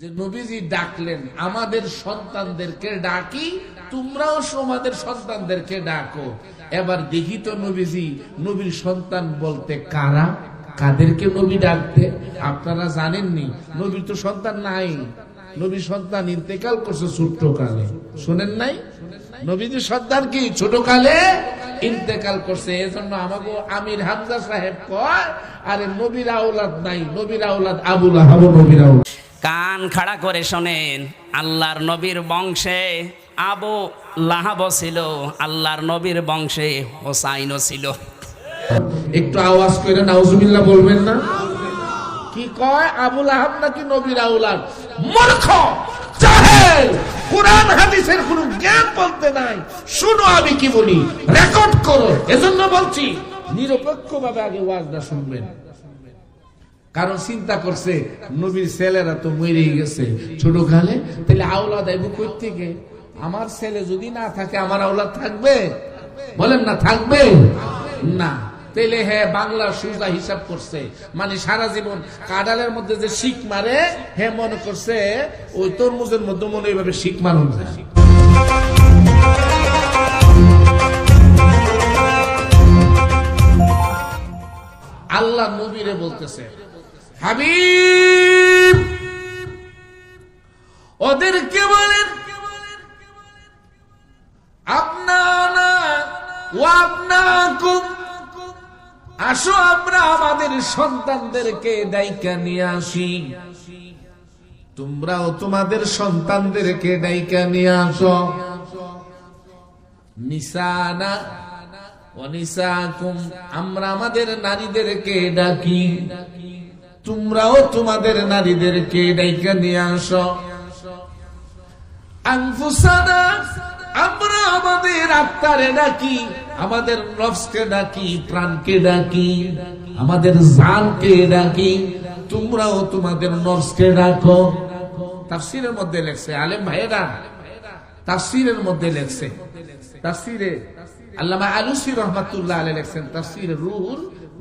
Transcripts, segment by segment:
যে নবীজি ডাকলেন, আমাদের সন্তানদেরকে ডাকি, তোমরাও তোমাদের সন্তানদেরকে ডাকো। এবার দেখি তো নবীজি, নবীর সন্তান বলতে কারা? কাদেরকে নবী ডাকতে? আপনারা জানেননি, নবীর তো সন্তান নাই। নবী সন্তান ইন্তেকাল করছে ছোট্ট কালে শোনেন নাই? নবীজি সন্তান কি ছোট কালে ইন্তেকাল করছে। এজন্য আমাকে আমির হামজা সাহেব কয়, আরে নবীর আউলাদ নাই, নবীর আওলাদ আবুল আহাব, নবীর আওলাদ। কান খাড়া করে শোনেন আল্লাহর নবীর বংশে আবু লাহাব ছিল আল্লাহর নবীর বংশে হোসাইনও ছিল। একটু আওয়াজ করে নাউজুবিল্লাহ বলবেন না? কি কয়? আবুল আহাব নাকি নবীর আউলাদ মূর্খ জাহেল। কোরআন হাদিসের কোন জ্ঞান বলতে নাই। শুনো আমি কি বলি রেকর্ড করো। এজন্য বলছি নিরপেক্ষ ভাবে আগে ওয়াজটা শুনবেন। কারণ চিন্তা করছে, নবীর ছেলেরা তো মরেই গেছে। ছোট কালে? তাহলে আওলাদ আইব কই থেকে আমার ছেলে যদি না থাকে, আমার আওলাদ থাকবে? বলেন না, থাকবে? না। তাইলে হ্যাঁ বাংলা সুজা হিসাব করছে। মানে সারা জীবন কাডালের মধ্যে যে শিখ মারে হ্যাঁ মনে করছে, ওই তরমুজের মধ্যে মনে এইভাবে শিখ মারুন আল্লাহ নবীরে বলতেছে হাবিব। ওদেরকে বলেন আসো আমরা আমাদের সন্তানদেরকে ডাইকা নিয়ে আসি। তোমরাও তোমাদের সন্তানদেরকে ডাইকা নিয়ে আসো। আমরা আমাদের নারীদেরকে ডাকি ডাকি। তোমরাও তোমাদের নারীদেরকে ডাইকা নিয়ে আসো। আমরা আমাদের আত্মারে ডাকি, আমাদের নফসকে ডাকি, প্রাণকে ডাকি, আমাদের জানকে ডাকি, তোমরাও তোমাদের নফসকে ডাকো। তাফসিরের মধ্যে লেখছে, আলেম ভাইয়েরা, তাফসিরের মধ্যে লেখছে, তাফসিরে আল্লামা আলুসি রহমাতুল্লাহ আলাই লেখছেন, তাফসিরে রুহুল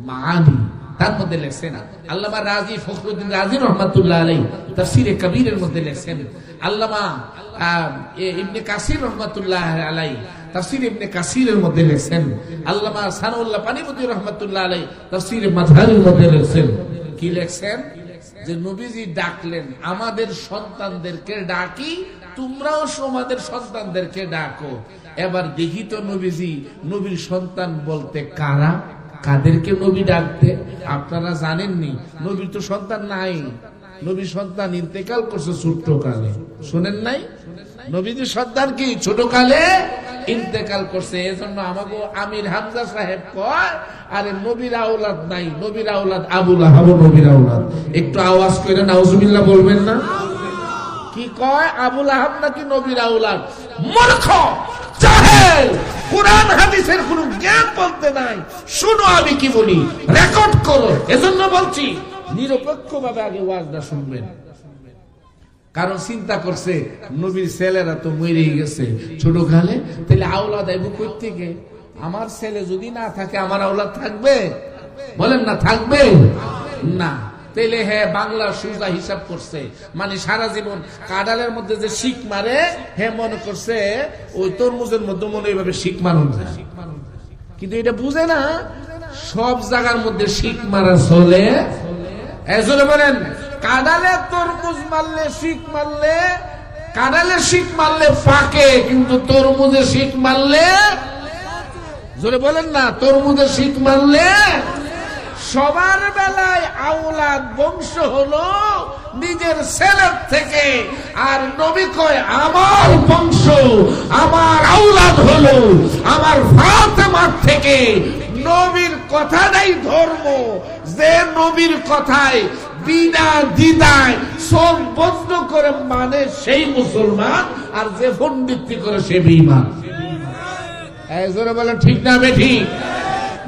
মাআনি। তার মধ্যে লেখছেন আল্লামা রাজি ফখরুদ্দিন রাজি রহমাতুল্লাহ আলাই তাফসিরে কবিরের মধ্যে লেখছেন, আল্লামা ইবনে কাসির রহমাতুল্লাহ আলাই ইবনে কাসিরের মধ্যে লেখছেন, আল্লামা পানিপতি রহমাতুল্লাহ আলাই মাঝহারের মধ্যে লেখছেন। কি লেখছেন? যে নবীজি ডাকলেন, আমাদের সন্তানদেরকে ডাকি, তোমরাও তোমাদের সন্তানদেরকে ডাকো। এবার দেখি তো নবীজি, নবীর সন্তান বলতে কারা? কাদেরকে নবী ডাকতে? আপনারা জানেননি, নবীর তো সন্তান নাই। নবী সন্তান ইন্তেকাল করছে ছোট্ট কালে শোনেন নাই? নবীজির সন্তান কি ছোট কালে ইন্তেকাল করছে? এজন্য আমাকে আমির হামজা সাহেব কয়, আরে নবীর আওলাদ নাই, নবীর আওলাদ আবুল আহাব নবীর আওলাদ। একটু আওয়াজ করে নাউজুবিল্লাহ বলবেন না? কি কয়? আবুল আহাব নাকি নবীর আউলাদ মূর্খ! জ্ঞান নাই। আমি কি বলি? রেকর্ড করো। এজন্য বলছি নিরপেক্ষ ভাবে আগে ওয়াজটা শুনবেন। কারণ চিন্তা করছে, নবীর ছেলেরা তো মরেই গেছে। ছোট কালে তাহলে আওলাদ আইব কই থেকে আমার ছেলে যদি না থাকে, আমার আওলা থাকবে? বলেন না, থাকবে? না। তাইলে হ্যাঁ বাংলা সুজা হিসাব করছে। মানে সারা জীবন কাডালের মধ্যে যে শিখ মারে হ্যাঁ মনে করছে ওই তরমুজের মধ্যে মনে এইভাবে শিখ মারুন কিন্তু এটা বুঝে না, সব জায়গার মধ্যে শিখ মারা চলে বলেন কাডালে তরমুজ মারলে শিখ মারলে কাডালে শিখ মারলে ফাঁকে, কিন্তু তরমুজে শিখ মারলে, জোরে বলেন না, তরমুজে শিখ মারলে সবার বেলায় আউলাদ বংশ হলো নিজের ছেলের থেকে। আর নবী কয়, আমার বংশ, আমার আউলাদ হলো আমার ফাতেমার থেকে। নবীর কথাটাই ধর্ম। যে নবীর কথায় বিনা দিদায় চোখ বন্ধ করে মানে সেই মুসলমান, আর যে পণ্ডিতি করে সে বিমান বলে ঠিক না বেঠি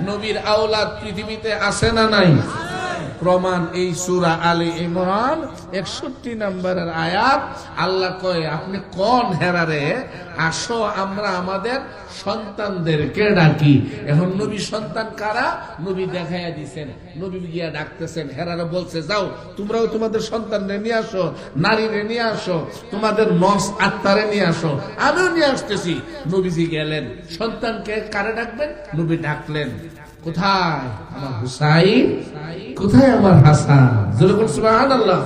নবীর আওলাদ পৃথিবীতে আছে না নাই? প্রমাণ এই সুরা আলী ইমরান একষট্টি নম্বরের আয়াত। আল্লাহ কয়, আপনি কোন হেরারে? আসো, আমরা আমাদের সন্তানদেরকে ডাকি। এখন নবী সন্তান কারা? নবী দেখাইয়া দিছেন, নবী গিয়া ডাকতেছেন, হেরারে বলছে, যাও, তোমরাও তোমাদের সন্তানরে নিয়ে আসো, নারীরে নিয়ে আসো, তোমাদের নস আত্মারে নিয়ে আসো, আমিও নিয়ে আসতেছি। নবীজি গেলেন, সন্তানকে কারে ডাকবেন? নবী ডাকলেন, কোথায় আমার হুসাইন? কোথায় আমার হাসান? যেরকম সুবহানাল্লাহ।